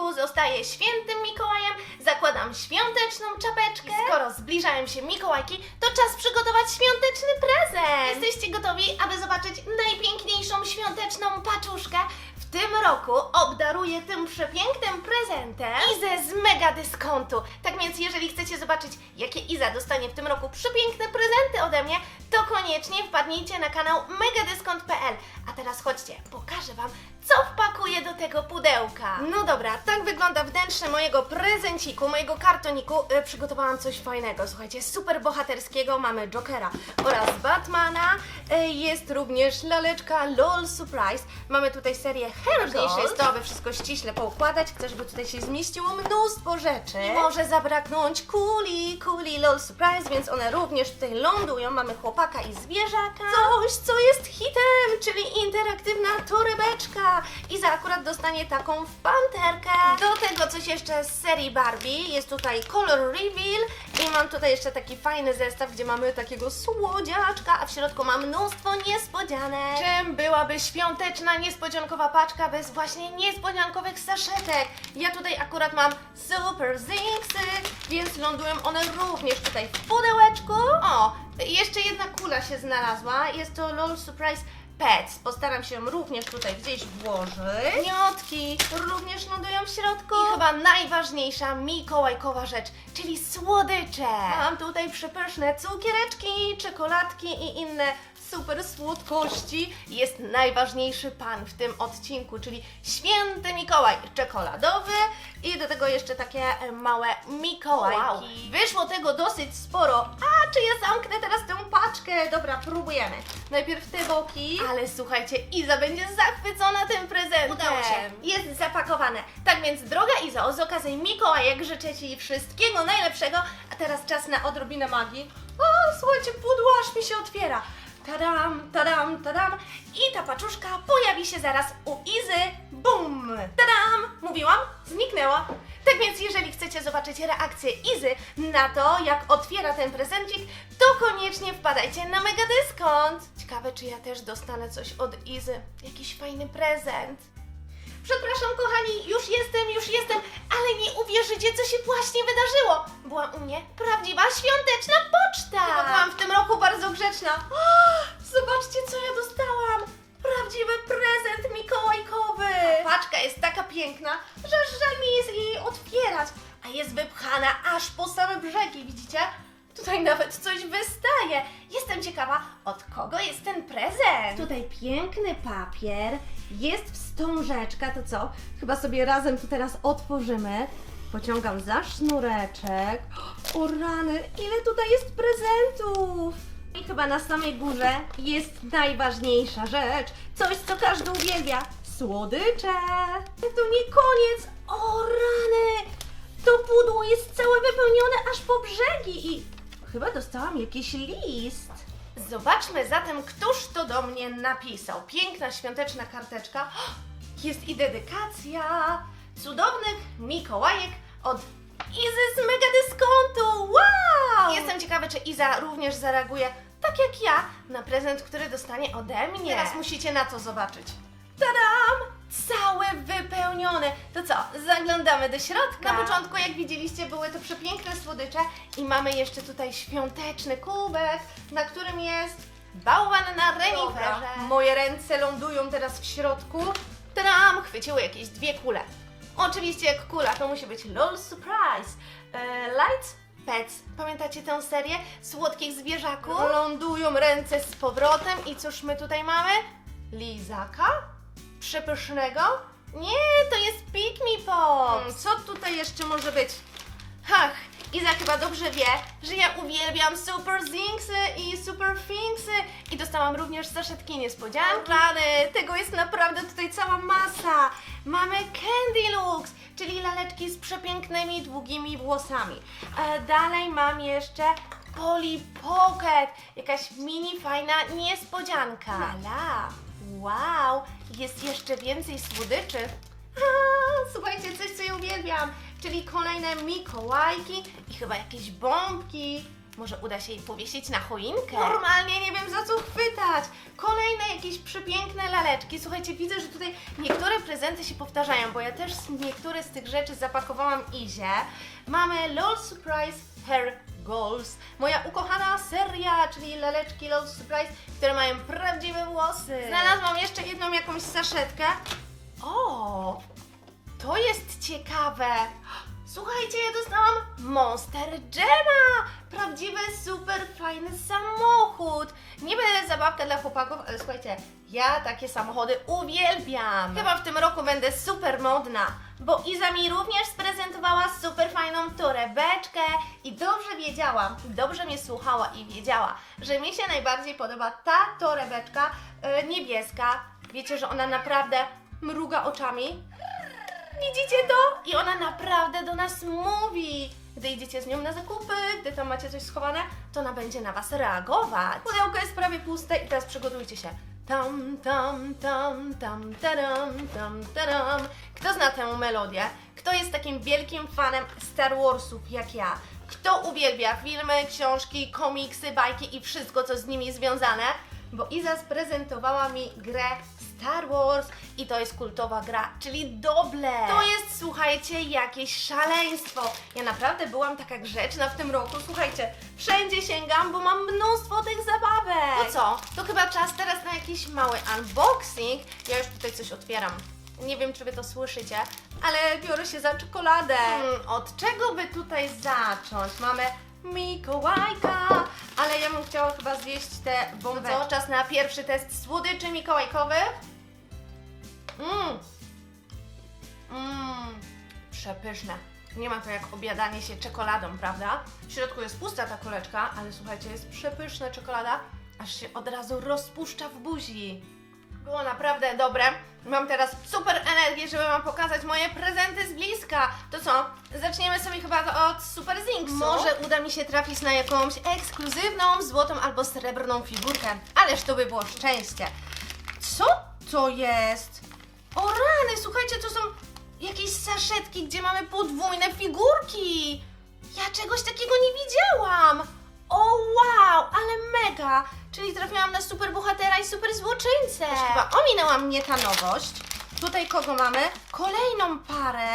odcinku zostaję świętym Mikołajem, zakładam świąteczną czapeczkę. Skoro zbliżają się Mikołajki, to czas przygotować świąteczny prezent. Jesteście gotowi, aby zobaczyć najpiękniejszą świąteczną paczuszkę? W tym roku obdaruję tym przepięknym prezentem Izę z mega dyskontu. Tak więc jeżeli chcecie zobaczyć, jakie Iza dostanie w tym roku przepiękne prezenty ode mnie, to koniecznie wpadnijcie na kanał megadyskont.pl. A teraz chodźcie, pokażę Wam, co wpakuję do tego pudełka. No dobra, tak wygląda wnętrze mojego prezenciku, mojego kartoniku. E, przygotowałam coś fajnego, słuchajcie, super bohaterskiego. Mamy Jokera oraz Batmana. E, jest również laleczka LOL Surprise. Mamy tutaj serię Najważniejsze jest to, aby wszystko ściśle poukładać. Chcę, żeby tutaj się zmieściło mnóstwo rzeczy. Nie może zabraknąć kuli, kuli LOL Surprise, więc one również tutaj lądują. Mamy chłopaka i zwierzaka. Coś, co jest hitem, czyli interaktywna torebeczka. Iza akurat dostanie taką w panterkę. Do tego coś jeszcze z serii Barbie. Jest tutaj color reveal i mam tutaj jeszcze taki fajny zestaw, gdzie mamy takiego słodziaczka, a w środku mam mnóstwo niespodzianek. Czym byłaby świąteczna niespodziankowa paczka bez właśnie niespodziankowych saszetek? Ja tutaj akurat mam super zinksy, więc lądują one również tutaj w pudełeczku. O, jeszcze jedna kula się znalazła. Jest to LOL Surprise Pets. Postaram się również tutaj gdzieś włożyć. Miotki również lądują w środku. I chyba najważniejsza mikołajkowa rzecz, czyli słodycze. Mam tutaj przepyszne cukiereczki, czekoladki i inne super słodkości. Jest najważniejszy pan w tym odcinku, czyli święty Mikołaj czekoladowy i do tego jeszcze takie małe Mikołajki. Wyszło tego dosyć sporo. A, czy ja zamknę teraz Dobra, próbujemy. Najpierw te boki. Ale słuchajcie, Iza będzie zachwycona tym prezentem. Udało się. Jest zapakowane. Tak więc, droga Izo, z okazji Mikołajek życzę Ci wszystkiego najlepszego. A teraz czas na odrobinę magii. O, słuchajcie, pudło aż mi się otwiera. Tadam, tadam, tadam. I ta paczuszka pojawi się zaraz u Izy. Bum! Tadam! Mówiłam? Zniknęła. Tak więc, jeżeli chcecie zobaczyć reakcję Izy na to, jak otwiera ten prezencik, to koniecznie wpadajcie na Megadyskont. Ciekawe, czy ja też dostanę coś od Izy. Jakiś fajny prezent. Przepraszam, kochani, już jestem, już jestem, ale nie uwierzycie, co się właśnie wydarzyło. Była u mnie prawdziwa świąteczna poczta. Chyba byłam w tym roku bardzo grzeczna. O, zobaczcie, co ja dostałam. Prawdziwy prezent mikołajkowy. Ta paczka jest taka piękna, że żal mi jest jej otwierać. A jest wypchana aż po same brzegi, widzicie? Tutaj nawet coś wystaje. Jestem ciekawa, od kogo jest ten prezent. Tutaj piękny papier, jest wstążeczka, to co? Chyba sobie razem to teraz otworzymy. Pociągam za sznureczek. O rany, ile tutaj jest prezentów! I chyba na samej górze jest najważniejsza rzecz. Coś, co każdy uwielbia. Słodycze. To nie koniec. O rany! To pudło jest całe wypełnione aż po brzegi i chyba dostałam jakiś list. Zobaczmy zatem, któż to do mnie napisał. Piękna świąteczna karteczka. Jest i dedykacja cudownych Mikołajek od Izy z Megadyskontu. Wow! Jestem ciekawa, czy Iza również zareaguje tak jak ja na prezent, który dostanie ode mnie. Teraz musicie na to zobaczyć. Tadam! Całe wypełnione. To co, zaglądamy do środka. Na początku, jak widzieliście, były to przepiękne słodycze i mamy jeszcze tutaj świąteczny kubek, na którym jest bałwan na reniferze. Moje ręce lądują teraz w środku. Tadam! Chwyciły jakieś dwie kule. Oczywiście jak kula, to musi być LOL Surprise. E, Lights Pets. Pamiętacie tę serię słodkich zwierzaków? Lądują ręce z powrotem i cóż my tutaj mamy? Lizaka? Przepysznego? Nie, to jest Pick Me Pops. Hmm, co tutaj jeszcze może być? Ach, Iza chyba dobrze wie, że ja uwielbiam Super Zinksy i Super Finksy i dostałam również saszetki niespodzianki. Rany, tego jest naprawdę tutaj cała masa. Mamy Candy Looks, czyli laleczki z przepięknymi, długimi włosami. E, dalej mam jeszcze Polly Pocket, jakaś mini fajna niespodzianka. Lala, jest jeszcze więcej słodyczy. Słuchajcie, coś co ja uwielbiam, czyli kolejne Mikołajki i chyba jakieś bombki. Może uda się jej powiesić na choinkę? Normalnie nie wiem za co chwytać. Kolejne jakieś przepiękne laleczki. Słuchajcie, widzę, że tutaj niektóre prezenty prezenty się powtarzają, bo ja też niektóre z tych rzeczy zapakowałam Izie. Mamy LOL Surprise Hair Goals, moja ukochana seria, czyli laleczki LOL Surprise, które mają prawdziwe włosy. Znalazłam jeszcze jedną jakąś saszetkę. O, to jest ciekawe. Słuchajcie, ja dostałam Monster Jama! Prawdziwy, super fajny samochód. Niby zabawka dla chłopaków, ale słuchajcie, ja takie samochody uwielbiam. Chyba w tym roku będę super modna, bo Iza mi również sprezentowała super fajną torebeczkę i dobrze wiedziałam, dobrze mnie słuchała i wiedziała, że mi się najbardziej podoba ta torebeczka e, niebieska. Wiecie, że ona naprawdę mruga oczami? Widzicie to? I ona naprawdę do nas mówi. Gdy idziecie z nią na zakupy, gdy tam macie coś schowane, to ona będzie na was reagować. Pudełko jest prawie puste i teraz przygotujcie się. Tam, tam, tam, tam, taram, tam, taram. Kto zna tę melodię? Kto jest takim wielkim fanem Star Warsów jak ja? Kto uwielbia filmy, książki, komiksy, bajki i wszystko, co z nimi związane? Bo Iza sprezentowała mi grę Star Wars i to jest kultowa gra, czyli Doble. To jest, słuchajcie, jakieś szaleństwo. Ja naprawdę byłam taka grzeczna w tym roku. Słuchajcie, wszędzie sięgam, bo mam mnóstwo tych zabawek. To co? To chyba czas teraz na jakiś mały unboxing. Ja już tutaj coś otwieram. Nie wiem, czy wy to słyszycie, ale biorę się za czekoladę. Hmm, od czego by tutaj zacząć? Mamy Mikołajka, ale ja bym chciała chyba zjeść te. No co, czas na pierwszy test słodyczy mikołajkowych? Mmm. Mmm. Przepyszne. Nie ma to jak obiadanie się czekoladą, prawda? W środku jest pusta ta kuleczka, ale słuchajcie, jest przepyszna czekolada, aż się od razu rozpuszcza w buzi. Było naprawdę dobre. Mam teraz super energię, żeby Wam pokazać moje prezenty z bliska. To co? Zaczniemy sobie chyba od Super Zinksu. Może uda mi się trafić na jakąś ekskluzywną, złotą albo srebrną figurkę. Ależ to by było szczęście. Co to jest? O rany, słuchajcie, to są jakieś saszetki, gdzie mamy podwójne figurki. Ja czegoś takiego nie widziałam. O wow, ale mega! Czyli trafiłam na super bohatera i super złoczyńcę. Już chyba ominęła mnie ta nowość. Tutaj kogo mamy? Kolejną parę.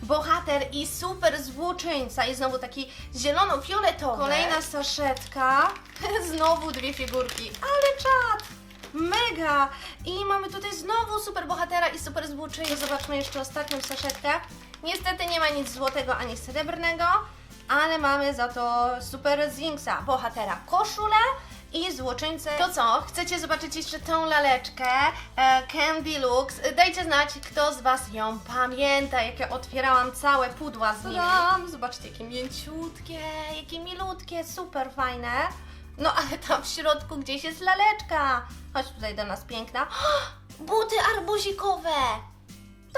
Bohater i super złoczyńca i znowu taki zielono-fioletowy. Kolejna saszetka. znowu dwie figurki. Ale czad! Mega! I mamy tutaj znowu super bohatera i super złoczyńcę. Zobaczmy jeszcze ostatnią saszetkę. Niestety nie ma nic złotego ani srebrnego, ale mamy za to super Zinksa, bohatera koszulę i złoczyńcę. To co? Chcecie zobaczyć jeszcze tą laleczkę e, Candy Lux? Dajcie znać, kto z Was ją pamięta, jak ja otwierałam całe pudła z nimi. Zobaczcie, jakie mięciutkie, jakie milutkie, super fajne. No ale tam w środku gdzieś jest laleczka. Chodź tutaj do nas, piękna. Buty arbuzikowe!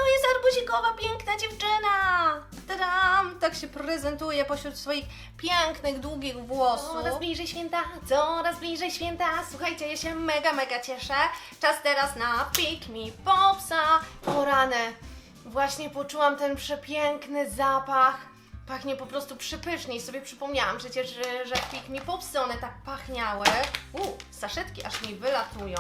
To jest arbuzikowa, piękna dziewczyna! Tadam! Tak się prezentuje pośród swoich pięknych, długich włosów. Coraz bliżej święta, coraz bliżej święta. Słuchajcie, ja się mega, mega cieszę. Czas teraz na Pick Me Popsa. O rany, właśnie poczułam ten przepiękny zapach. Pachnie po prostu przepysznie i sobie przypomniałam przecież, że, że Pick Me Popsy one tak pachniały. U, saszetki aż mi wylatują.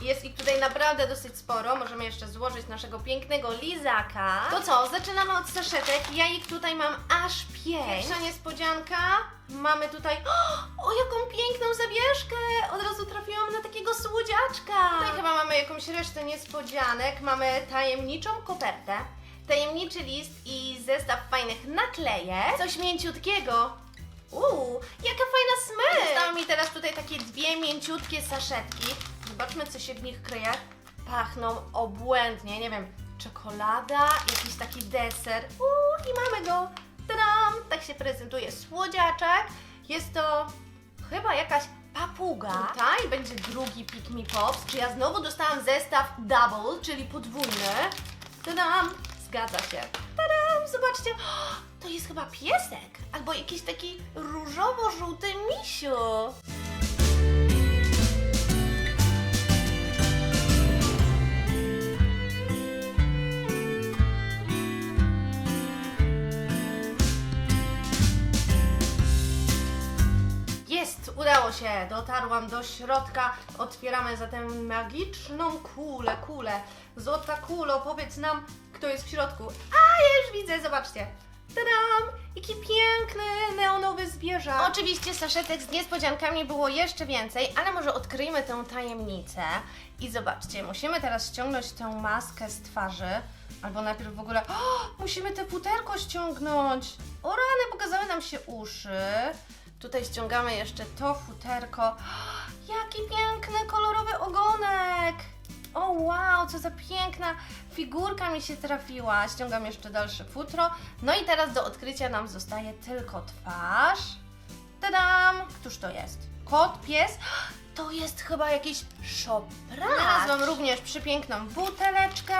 Jest ich tutaj naprawdę dosyć sporo. Możemy jeszcze złożyć naszego pięknego lizaka. To co, zaczynamy od saszetek. Ja ich tutaj mam aż pięć. Pierwsza niespodzianka. Mamy tutaj. O, jaką piękną zawieszkę! Od razu trafiłam na takiego słodziaczka. Tutaj chyba mamy jakąś resztę niespodzianek. Mamy tajemniczą kopertę, tajemniczy list i zestaw fajnych naklejek. Coś mięciutkiego. Uuu, jaka fajna smycz! Zostały mi teraz tutaj takie dwie mięciutkie saszetki. Zobaczmy, co się w nich kryje. Pachną obłędnie, nie wiem, czekolada, jakiś taki deser. Uuu, i mamy go! Tadam! Tak się prezentuje słodziaczek. Jest to chyba jakaś papuga. Tutaj będzie drugi Pick Me Pops. Czy ja znowu dostałam zestaw double, czyli podwójny? Tadam! Zgadza się. Tadam! Zobaczcie, to jest chyba piesek. Albo jakiś taki różowo-żółty misiu. Się. dotarłam do środka. Otwieramy zatem magiczną kulę, kulę. Złota kulo, powiedz nam, kto jest w środku. A, już widzę, zobaczcie. Tadam! Jaki piękny, neonowy zwierzak. Oczywiście saszetek z niespodziankami było jeszcze więcej, ale może odkryjmy tę tajemnicę. I zobaczcie, musimy teraz ściągnąć tę maskę z twarzy. Albo najpierw w ogóle. O, musimy te futerko ściągnąć. O rany, pokazały nam się uszy. Tutaj ściągamy jeszcze to futerko. Jaki piękny, kolorowy ogonek! O wow, co za piękna figurka mi się trafiła. Ściągam jeszcze dalsze futro. No i teraz do odkrycia nam zostaje tylko twarz. Tadam! Któż to jest? Kot, pies? To jest chyba jakiś szoprak. Znalazłam również przepiękną buteleczkę.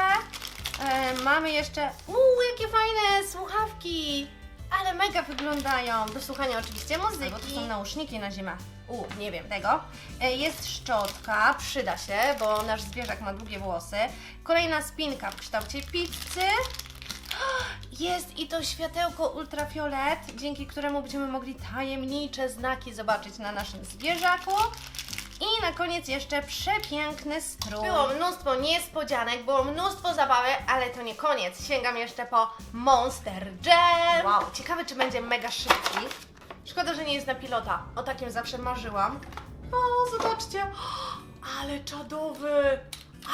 E, mamy jeszcze... Uuu, jakie fajne słuchawki! Ale mega wyglądają. Do słuchania oczywiście muzyki. Bo to są nauszniki na zimę. U, nie wiem tego. E, Jest szczotka, przyda się, bo nasz zwierzak ma długie włosy. Kolejna spinka w kształcie pizzy. Jest i to światełko ultrafiolet, dzięki któremu będziemy mogli tajemnicze znaki zobaczyć na naszym zwierzaku. I na koniec jeszcze przepiękny strój. Było mnóstwo niespodzianek, było mnóstwo zabawy, ale to nie koniec. Sięgam jeszcze po Monster Jam. Wow, ciekawe czy będzie mega szybki. Szkoda, że nie jest na pilota. O takim zawsze marzyłam. O, zobaczcie. Ale czadowy.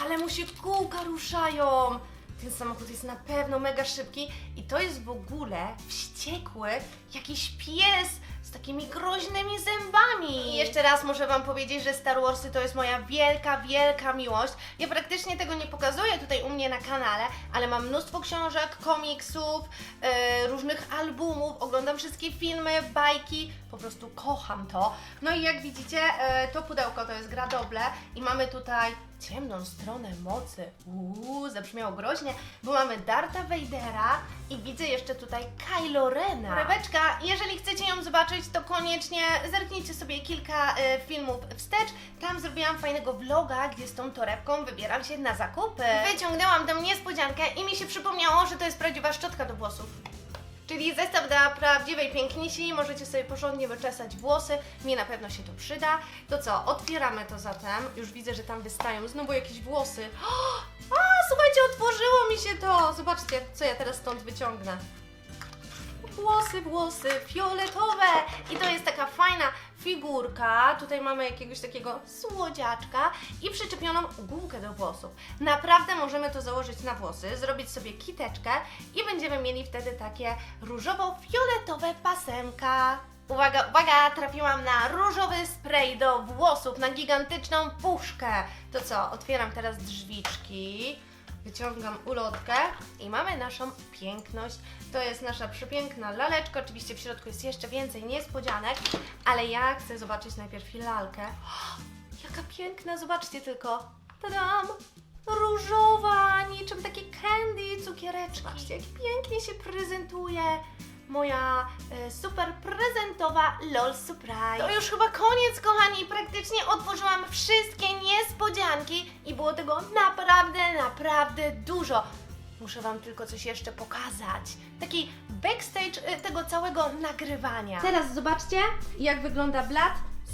Ale mu się kółka ruszają. Ten samochód jest na pewno mega szybki i to jest w ogóle wściekły jakiś pies takimi groźnymi zębami. I jeszcze raz muszę Wam powiedzieć, że Star Warsy to jest moja wielka, wielka miłość. Ja praktycznie tego nie pokazuję tutaj u mnie na kanale, ale mam mnóstwo książek, komiksów, e, różnych albumów, oglądam wszystkie filmy, bajki, po prostu kocham to. No i jak widzicie, e, to pudełko to jest gra doble i mamy tutaj ciemną stronę mocy. Uuu, zabrzmiało groźnie, bo mamy Darta Vadera i widzę jeszcze tutaj Kylo Rena. Jeżeli chcecie ją zobaczyć, to koniecznie zerknijcie sobie kilka e, filmów wstecz. Tam zrobiłam fajnego vloga, gdzie z tą torebką wybieram się na zakupy. Wyciągnęłam tę niespodziankę i mi się przypomniało, że to jest prawdziwa szczotka do włosów. Czyli zestaw dla prawdziwej pięknisi, możecie sobie porządnie wyczesać włosy, mnie na pewno się to przyda. To co, otwieramy to zatem, już widzę, że tam wystają znowu jakieś włosy. A, słuchajcie, otworzyło mi się to! Zobaczcie, co ja teraz stąd wyciągnę. Włosy, włosy fioletowe i to jest taka fajna figurka. Tutaj mamy jakiegoś takiego słodziaczka i przyczepioną gumkę do włosów. Naprawdę możemy to założyć na włosy, zrobić sobie kiteczkę i będziemy mieli wtedy takie różowo-fioletowe pasemka. Uwaga, uwaga, trafiłam na różowy spray do włosów, na gigantyczną puszkę. To co, otwieram teraz drzwiczki. Wyciągam ulotkę i mamy naszą piękność. To jest nasza przepiękna laleczka. Oczywiście w środku jest jeszcze więcej niespodzianek, ale ja chcę zobaczyć najpierw lalkę. Jaka piękna, zobaczcie tylko. Tadam! Różowa, niczym takie candy, cukiereczki. Zobaczcie, jak pięknie się prezentuje moja e, super prezentowa LOL Surprise. To już chyba koniec, kochani. Praktycznie otworzyłam wszystkie niespodzianki i było tego naprawdę, naprawdę dużo. Muszę Wam tylko coś jeszcze pokazać. Taki backstage e, tego całego nagrywania. Teraz zobaczcie, jak wygląda blat.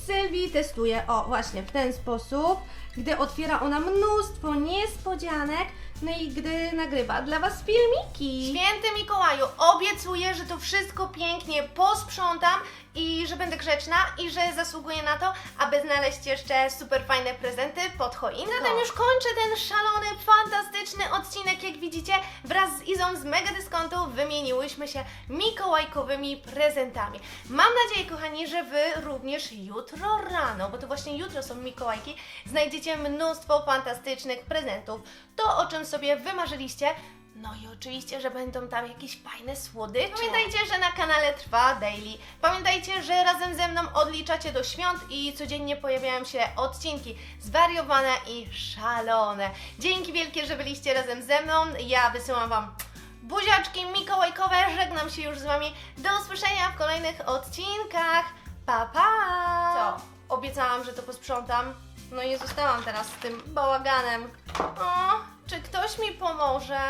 Sylwii testuje, o właśnie, w ten sposób, gdy otwiera ona mnóstwo niespodzianek, no i gdy nagrywa dla Was filmiki. Święty Mikołaju, obiecuję, że to wszystko pięknie posprzątam i że będę grzeczna i że zasługuję na to, aby znaleźć jeszcze super fajne prezenty pod choinką. Zatem już kończę ten szalony, fantastyczny odcinek, jak widzicie, wraz z Izą z Mega Dyskontu wymieniłyśmy się mikołajkowymi prezentami. Mam nadzieję, kochani, że Wy również jutro rano, bo to właśnie jutro są Mikołajki, znajdziecie mnóstwo fantastycznych prezentów. To, o czym sobie wymarzyliście, no i oczywiście, że będą tam jakieś fajne słodycze. Pamiętajcie, że na kanale trwa daily. Pamiętajcie, że razem ze mną odliczacie do świąt i codziennie pojawiają się odcinki zwariowane i szalone. Dzięki wielkie, że byliście razem ze mną. Ja wysyłam Wam buziaczki mikołajkowe. Żegnam się już z Wami. Do usłyszenia w kolejnych odcinkach. Pa, pa! Co? Obiecałam, że to posprzątam. No i zostałam teraz z tym bałaganem. O, czy ktoś mi pomoże?